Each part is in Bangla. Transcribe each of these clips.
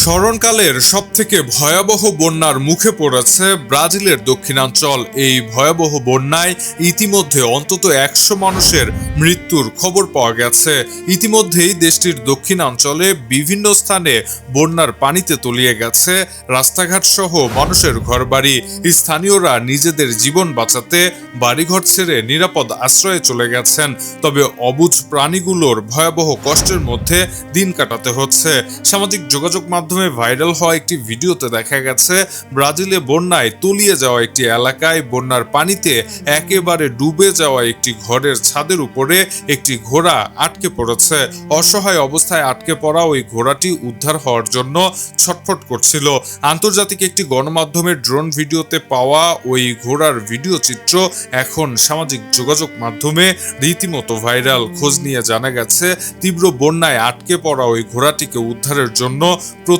স্মরণকালের সবথেকে ভয়াবহ বন্যার মুখে পড়েছে ব্রাজিলের দক্ষিণাঞ্চল। এই ভয়াবহ বন্যায় ইতিমধ্যে অন্তত একশো মানুষের মৃত্যুর খবর পাওয়া গেছে। ইতিমধ্যেই দেশটির দক্ষিণাঞ্চলে বিভিন্ন স্থানে বন্যার পানিতে তলিয়ে গেছে। রাস্তাঘাট সহ মানুষের ঘরবাড়ি, স্থানীয়রা নিজেদের জীবন বাঁচাতে বাড়িঘর ছেড়ে নিরাপদ আশ্রয়ে চলে গেছেন। তবে অবুঝ প্রাণীগুলোর ভয়াবহ কষ্টের মধ্যে দিন কাটাতে হচ্ছে। সামাজিক যোগাযোগ মাধ্যমে ভাইরাল হওয়া একটি ভিডিওতে দেখা গেছে, ব্রাজিলে বন্যায় তলিয়ে যাওয়া একটি এলাকায় বন্যার পানিতে একেবারে ডুবে যাওয়া একটি ঘরের ছাদের উপরে একটি ঘোড়া আটকে পড়েছে। অসহায় অবস্থায় আটকে পড়া ওই ঘোড়াটি উদ্ধার হওয়ার জন্য ছটফট করছিল। আন্তর্জাতিক একটি গণমাধ্যমের ড্রোন ভিডিওতে পাওয়া ওই ঘোড়ার ভিডিও চিত্র এখন সামাজিক যোগাযোগ মাধ্যমে রীতিমতো ভাইরাল। খোঁজ নিয়ে জানা গেছে, তীব্র বন্যায় আটকে পড়া ওই ঘোড়াটিকে উদ্ধারের জন্য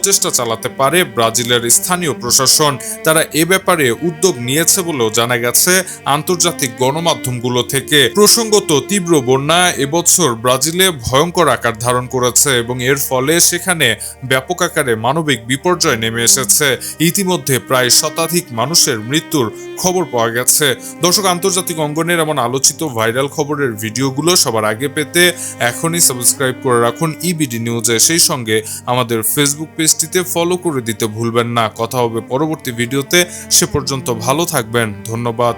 প্রচেষ্টা চালাতে পারে ব্রাজিলের স্থানীয় প্রশাসন। তারা এ ব্যাপারে উদ্যোগ নিয়েছে বলেও জানা গেছে আন্তর্জাতিক গণমাধ্যমগুলো থেকে। প্রসঙ্গত তীব্র বন্যা এবছর ব্রাজিলে ভয়ঙ্কর আকার ধারণ করেছে এবং এর ফলে সেখানে ব্যাপক আকারে মানবিক বিপর্যয় নেমে এসেছে। ইতিমধ্যে প্রায় শতাধিক মানুষের মৃত্যুর খবর পাওয়া গেছে। দর্শক, আন্তর্জাতিক অঙ্গনের এমন আলোচিত ভাইরাল খবরের ভিডিওগুলো সবার আগে পেতে এখনই সাবস্ক্রাইব করে রাখুন ইবিডি নিউজে। সেই সঙ্গে আমাদের ফেসবুক পেজটিতে ফলো করে দিতে ভুলবেন না। কথা হবে পরবর্তী ভিডিওতে সে পর্যন্ত ভালো থাকবেন। ধন্যবাদ।